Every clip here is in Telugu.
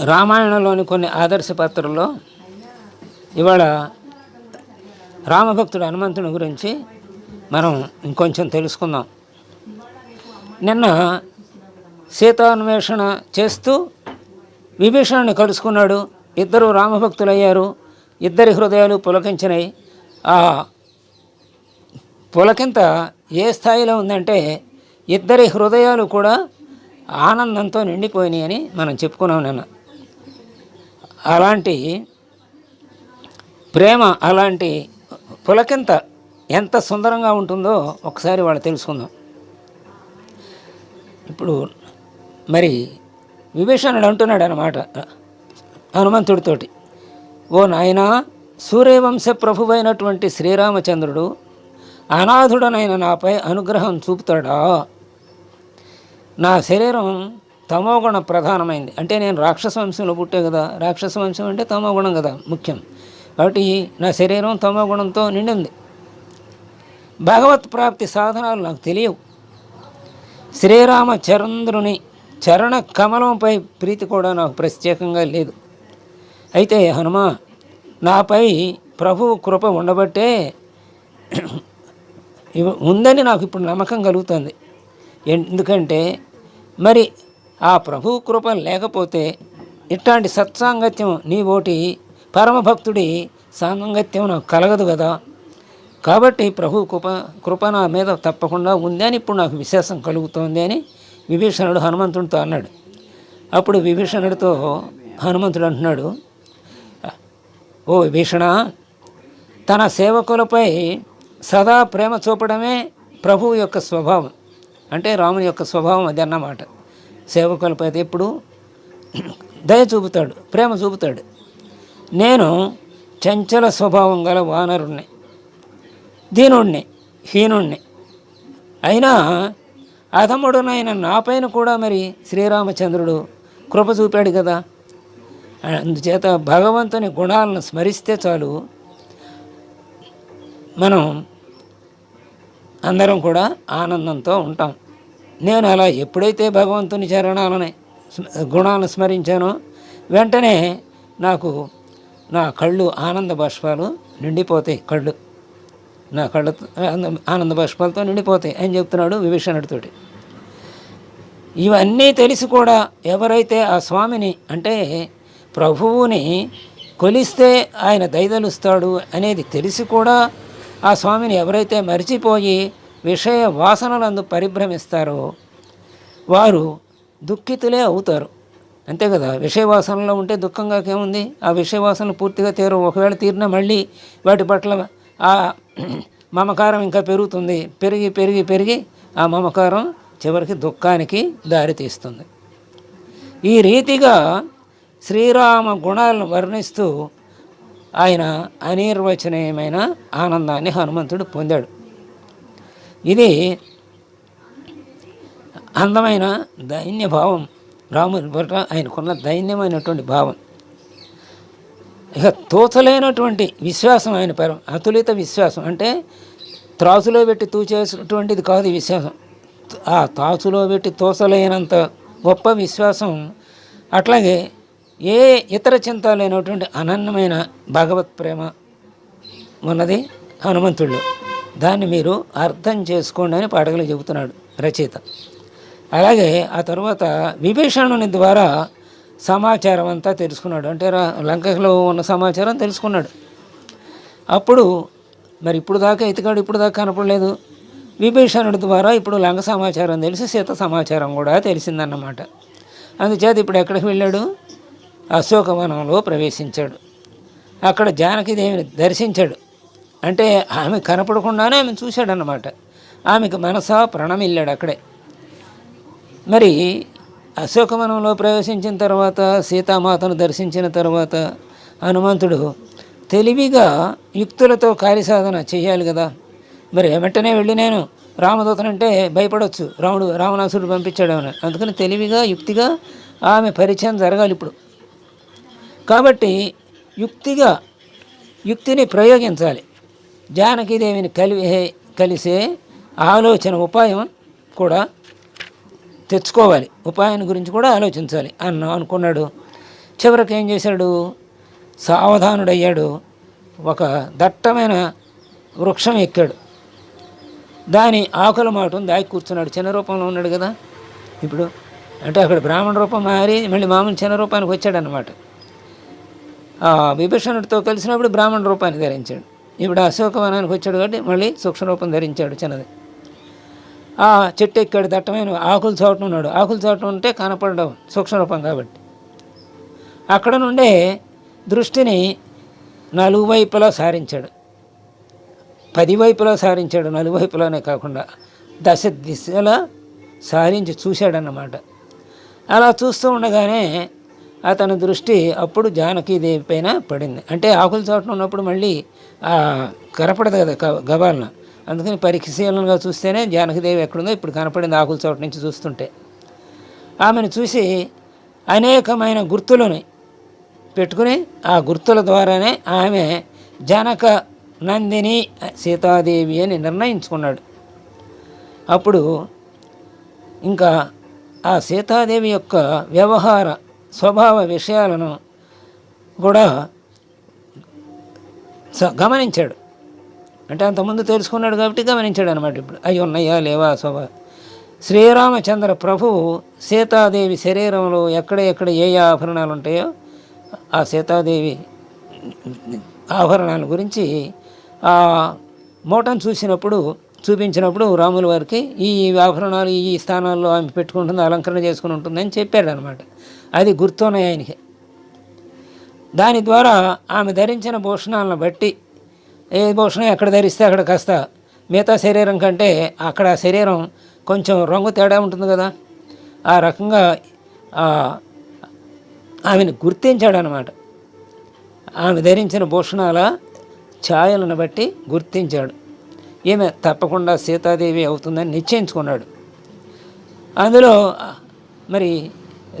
రామాయణంలోని కొన్ని ఆదర్శ పాత్రల్లో ఇవాళ రామభక్తుడు హనుమంతుని గురించి మనం ఇంకొంచెం తెలుసుకుందాం. నిన్న సీతాన్వేషణ చేస్తూ విభీషణుని కలుసుకున్నాడు. ఇద్దరు రామభక్తులయ్యారు. ఇద్దరి హృదయాలు పులకించినాయి ఆ పులకింత ఏ స్థాయిలో ఉందంటే ఇద్దరి హృదయాలు కూడా ఆనందంతో నిండిపోయినాయి అని మనం చెప్పుకున్నాం నిన్న. అలాంటి ప్రేమ అలాంటి పులకింత ఎంత సుందరంగా ఉంటుందో ఒకసారి వాళ్ళు తెలుసుకుందాం. ఇప్పుడు మరి విభీషణుడు అంటున్నాడు అనమాట హనుమంతుడితోటి ఓ నాయనా సూర్యవంశ ప్రభువైనటువంటి శ్రీరామచంద్రుడు అనాథుడనైన నాపై అనుగ్రహం చూపుతాడా? నా శరీరం తమోగుణం ప్రధానమైంది. అంటే నేను రాక్షస వంశంలో పుట్టే కదా రాక్షస వంశం అంటే తమోగుణం కదా ముఖ్యం. కాబట్టి నా శరీరం తమోగుణంతో నిండింది. భగవత్ ప్రాప్తి సాధనాలు నాకు తెలియవు. శ్రీరామచంద్రుని చరణ కమలంపై ప్రీతి కూడా నాకు ప్రత్యేకంగా లేదు. అయితే హనుమ నాపై ప్రభువు కృప ఉండబట్టే ఉందని నాకు ఇప్పుడు నమ్మకం కలుగుతుంది. ఎందుకంటే మరి ఆ ప్రభు కృప లేకపోతే ఇట్లాంటి సత్సాంగత్యం నీ ఓటి పరమభక్తుడి సాంగత్యం నాకు కలగదు కదా. కాబట్టి ప్రభు కృప కృప నా మీద తప్పకుండా ఉంది అని ఇప్పుడు నాకు విశేషం కలుగుతోంది అని విభీషణుడు హనుమంతుడితో అన్నాడు. అప్పుడు విభీషణుడితో హనుమంతుడు అంటున్నాడు ఓ విభీషణ తన సేవకులపై సదా ప్రేమ చూపడమే ప్రభువు యొక్క స్వభావం అంటే రాముని యొక్క స్వభావం అది అన్నమాట. సేవకులపై ఎప్పుడు దయ చూపుతాడు ప్రేమ చూపుతాడు. నేను చంచల స్వభావం గల వానరుణ్ణి దీనుణ్ణి హీనుణ్ణి. అయినా అధముడునైన నాపైన కూడా మరి శ్రీరామచంద్రుడు కృప చూపాడు కదా. అందుచేత భగవంతుని గుణాలను స్మరిస్తే చాలు. మనం అందరం కూడా ఆనందంతో ఉంటాం. నేను అలా ఎప్పుడైతే భగవంతుని చరణాలని గుణాలను స్మరించానో వెంటనే నాకు నా కళ్ళు ఆనంద బాష్పాలు నిండిపోతాయి కళ్ళు. నా కళ్ళతో ఆనంద బాష్పాలతో నిండిపోతాయి అని చెప్తున్నాడు విభీషణుడితోటి ఇవన్నీ తెలిసి కూడా ఎవరైతే ఆ స్వామిని అంటే ప్రభువుని కొలిస్తే ఆయన దయదలుస్తాడు అనేది తెలిసి కూడా ఆ స్వామిని ఎవరైతే మరిచిపోయి విషయ వాసనలందు పరిభ్రమిస్తారో వారు దుఃఖితులే అవుతారు. అంతే కదా విషయ వాసనలో ఉంటే దుఃఖంగా ఏముంది? ఆ విషయ వాసనలు పూర్తిగా తీరు ఒకవేళ తీరినా మళ్ళీ వాటి పట్ల ఆ మమకారం ఇంకా పెరుగుతుంది. పెరిగి పెరిగి పెరిగి ఆ మమకారం చివరికి దుఃఖానికి దారితీస్తుంది ఈ రీతిగా శ్రీరామ గుణాలను వర్ణిస్తూ ఆయన అనిర్వచనీయమైన ఆనందాన్ని హనుమంతుడు పొందాడు. ఇది అందమైన దైన్య భావం. రాముని పట్ల ఆయనకున్న దైన్యమైనటువంటి భావం. ఇక తోచలేనటువంటి విశ్వాసం ఆయన పరం అతులిత విశ్వాసం. అంటే త్రాసులో పెట్టి తూచేసినటువంటిది కాదు ఈ విశ్వాసం. ఆ తాసులో పెట్టి తోచలేనంత గొప్ప విశ్వాసం. అట్లాగే ఏ ఇతర చింత లేనటువంటి అనన్యమైన భగవత్ ప్రేమ ఉన్నది హనుమంతుడు దాన్ని మీరు అర్థం చేసుకోండి అని పాటలు చెబుతున్నాడు రచయిత. అలాగే ఆ తర్వాత విభీషణుని ద్వారా సమాచారం అంతా తెలుసుకున్నాడు. అంటే రా- లంకలో ఉన్న సమాచారం తెలుసుకున్నాడు. అప్పుడు మరి ఇప్పుడు దాకా ఇతగాడు ఇప్పుడు దాకా కనపడలేదు. విభీషణుడి ద్వారా ఇప్పుడు లంక సమాచారం తెలిసి సీత సమాచారం కూడా తెలిసిందన్నమాట. అందుచేత ఇప్పుడు ఎక్కడికి వెళ్ళాడు? అశోకవనంలో ప్రవేశించాడు. అక్కడ జానకిదేవిని దర్శించాడు. అంటే ఆమె కనపడకుండానే ఆమె చూశాడనమాట ఆమెకు మనసా ప్రణమిల్లాడు అక్కడే. మరి అశోకవనంలో ప్రవేశించిన తర్వాత సీతామాతను దర్శించిన తర్వాత హనుమంతుడు తెలివిగా యుక్తులతో కార్యసాధన చేయాలి కదా. మరి వెంటనే వెళ్ళి నేను రామదూతనంటే భయపడవచ్చు రాముడు రావణాసుడు పంపించాడు అని. అందుకని తెలివిగా యుక్తిగా ఆమె పరిచయం జరగాలి ఇప్పుడు. కాబట్టి యుక్తిగా యుక్తిని ప్రయోగించాలి. జానకీదేవిని కలి కలిసే ఆలోచన ఉపాయం కూడా తెచ్చుకోవాలి. ఉపాయం గురించి కూడా ఆలోచించాలి. అన్న అనుకున్నాడు. చివరికి ఏం చేశాడు? సావధానుడయ్యాడు. ఒక దట్టమైన వృక్షం ఎక్కాడు. దాని ఆకుల మాటం దాగి కూర్చున్నాడు. చిన్న రూపంలో ఉన్నాడు కదా. ఇప్పుడు అంటే అక్కడ బ్రాహ్మణ రూపం మారి మళ్ళీ మామూలు చిన్న రూపానికి వచ్చాడనమాట ఆ విభీషణుడితో కలిసినప్పుడు బ్రాహ్మణ రూపాన్ని ధరించాడు. ఇప్పుడు అశోకవనానికి వచ్చాడు కాబట్టి మళ్ళీ సూక్ష్మ రూపం ధరించాడు చిన్నది. ఆ చెట్టు ఎక్కాడు దట్టమైన ఆకులు చోటన ఉన్నాడు. ఆకులు చోటన ఉంటే కనపడడం సూక్ష్మ రూపం కాబట్టి. అక్కడ నుండే దృష్టిని నలుగు వైపులా సారించాడు. పది వైపులా సారించాడు. నలువైపులానే కాకుండా దశ దిశలా సారించి చూశాడన్నమాట. అలా చూస్తూ ఉండగానే అతని దృష్టి అప్పుడు జానకీదేవి పైన పడింది. అంటే ఆకుల చోటన ఉన్నప్పుడు మళ్ళీ కనపడదు కదా క- గబాలన. అందుకని పరిశీలనగా చూస్తేనే జానకీదేవి ఎక్కడుందో ఇప్పుడు కనపడింది ఆకుల చోట నుంచి చూస్తుంటే. ఆమెను చూసి అనేకమైన గుర్తులను పెట్టుకుని ఆ గుర్తుల ద్వారానే ఆమె జనక నందిని సీతాదేవి అని నిర్ణయించుకున్నాడు. అప్పుడు ఇంకా ఆ సీతాదేవి యొక్క వ్యవహార స్వభావ విషయాలను కూడా స- గమనించాడు. అంటే అంతకుముందు తెలుసుకున్నాడు కాబట్టి గమనించాడు అనమాట ఇప్పుడు. అవి ఉన్నాయా లేవా స్వభావ శ్రీరామచంద్ర ప్రభువు సీతాదేవి శరీరంలో ఎక్కడ ఎక్కడ ఏ ఏ ఆభరణాలు ఉంటాయో ఆ సీతాదేవి ఆభరణాల గురించి ఆ మూటను చూసినప్పుడు చూపించినప్పుడు రాముల వారికి ఈ ఆభరణాలు ఈ స్థానాల్లో ఆమె పెట్టుకుంటుంది అలంకరణ చేసుకుని ఉంటుందని చెప్పాడు అనమాట అది గుర్తున్నాయి ఆయనకి. దాని ద్వారా ఆమె ధరించిన భూషణాలను బట్టి ఏ భూషణం ఎక్కడ ధరిస్తే అక్కడ కాస్త మిగతా శరీరం కంటే అక్కడ శరీరం కొంచెం రంగు తేడా ఉంటుంది కదా. ఆ రకంగా ఆమెను గుర్తించాడు అనమాట ఆమె ధరించిన భూషణాల ఛాయలను బట్టి గుర్తించాడు. ఈమె తప్పకుండా సీతాదేవి అవుతుందని నిశ్చయించుకున్నాడు. అందులో మరి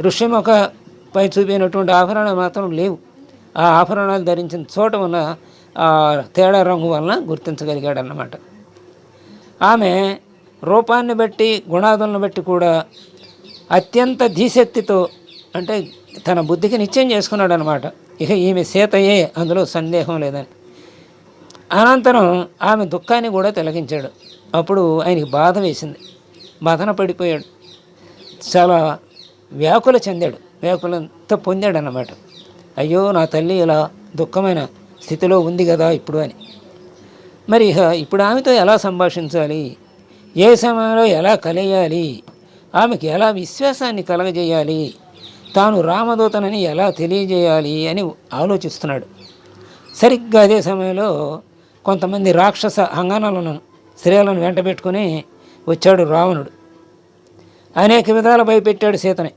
ఋషిముఖ పై చూపినటువంటి ఆభరణాలు మాత్రం లేవు. ఆ ఆభరణాలు ధరించిన చోట ఉన్న ఆ తేడా రంగు వలన గుర్తించగలిగాడన్నమాట. ఆమె రూపాన్ని బట్టి గుణాదులను బట్టి కూడా అత్యంత ధీశక్తితో అంటే తన బుద్ధికి నిశ్చయం చేసుకున్నాడు అనమాట ఇక ఈమె సీతయే అందులో సందేహం లేదని. అనంతరం ఆమె దుఃఖాన్ని కూడా తిలగించాడు అప్పుడు ఆయనకి బాధ వేసింది. బాధన పడిపోయాడు. చాలా వ్యాకుల చెందాడు. వ్యాకులంతా పొందాడు అన్నమాట అయ్యో నా తల్లి ఇలా దుఃఖమైన స్థితిలో ఉంది కదా ఇప్పుడు అని. మరి ఇక ఇప్పుడు ఆమెతో ఎలా సంభాషించాలి? ఏ సమయంలో ఎలా కలియాలి? ఆమెకి ఎలా విశ్వాసాన్ని కలగజేయాలి? తాను రామదూతనని ఎలా తెలియజేయాలి అని ఆలోచిస్తున్నాడు. సరిగ్గా అదే సమయంలో కొంతమంది రాక్షస అంగనాలను స్త్రీలను వెంటబెట్టుకుని వచ్చాడు రావణుడు. అనేక విధాలు భయపెట్టాడు సీతని.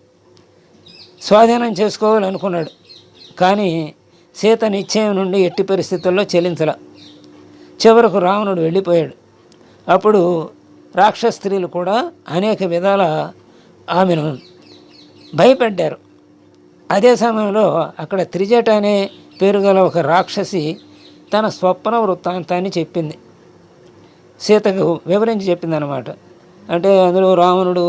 స్వాధీనం చేసుకోవాలనుకున్నాడు కానీ సీత నిశ్చయం నుండి ఎట్టి పరిస్థితుల్లో చెల్లించల చివరకు రావణుడు వెళ్ళిపోయాడు. అప్పుడు రాక్షస స్త్రీలు కూడా అనేక విధాల ఆమెను భయపెట్టారు. అదే సమయంలో అక్కడ త్రిజట అనే పేరు గల ఒక రాక్షసి తన స్వప్న వృత్తాంతాన్ని చెప్పింది. సీతకు వివరించి చెప్పింది అనమాట అంటే అందులో రావణుడు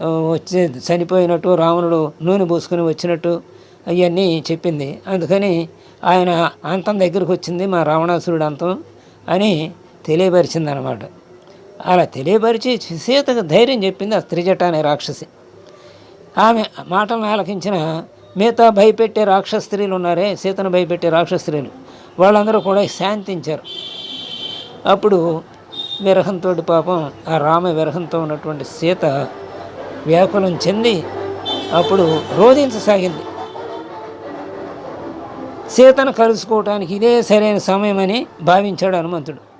వచ్చే చనిపోయినట్టు రావణుడు నూనె పోసుకుని వచ్చినట్టు అవన్నీ చెప్పింది. అందుకని ఆయన అంతం దగ్గరకు వచ్చింది మా రావణాసురుడు అంతం అని తెలియపరిచింది అనమాట అలా తెలియపరిచి సీతకు ధైర్యం చెప్పింది ఆ స్త్రీజట అనే రాక్షసి. ఆమె మాటలను ఆలకించిన మిగతా భయపెట్టే రాక్షస స్త్రీలు ఉన్నారే సీతను భయపెట్టే రాక్షస స్త్రీలు వాళ్ళందరూ కూడా శాంతించారు. అప్పుడు విరహంతో పాపం ఆ రామ విరహంతో ఉన్నటువంటి సీత వ్యాకులం చెంది అప్పుడు రోధించసాగింది. సీతను కలుసుకోవటానికి ఇదే సరైన సమయమని భావించాడు హనుమంతుడు.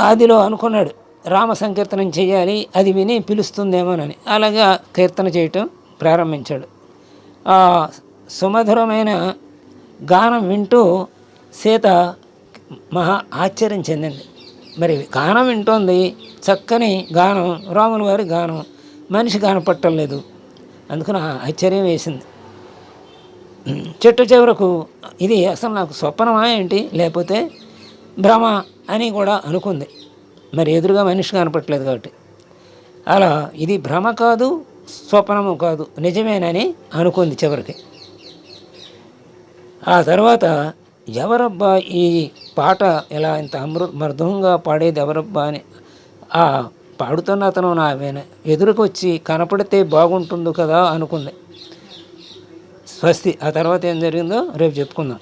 ఆదిలో అనుకున్నాడు రామ సంకీర్తనం చేయాలి అది విని పిలుస్తుందేమోనని. అలాగా కీర్తన చేయటం ప్రారంభించాడు. ఆ సుమధురమైన గానం వింటూ సీత మహా ఆశ్చర్యం చెందింది. మరి గానం వింటోంది చక్కని గానం రాముల వారి గానం మనిషి కనపట్టం లేదు. అందుకని ఆశ్చర్యం వేసింది. చెట్టు చివరకు ఇది అసలు నాకు స్వప్నమా ఏంటి? లేకపోతే భ్రమ అని కూడా అనుకుంది. మరి ఎదురుగా మనిషి కనపట్లేదు కాబట్టి. అలా ఇది భ్రమ కాదు స్వప్నము కాదు నిజమేనని అనుకుంది చివరికి. ఆ తర్వాత ఎవరబ్బా ఈ పాట? ఇలా ఇంత అమృ మృదంగా పాడేది ఎవరబ్బా అని. ఆ పాడుతున్న అతను నా ఎదురుకొచ్చి కనపడితే బాగుంటుంది కదా అనుకుంది. స్వస్తి. ఆ తర్వాత ఏం జరిగిందో రేపు చెప్పుకుందాం.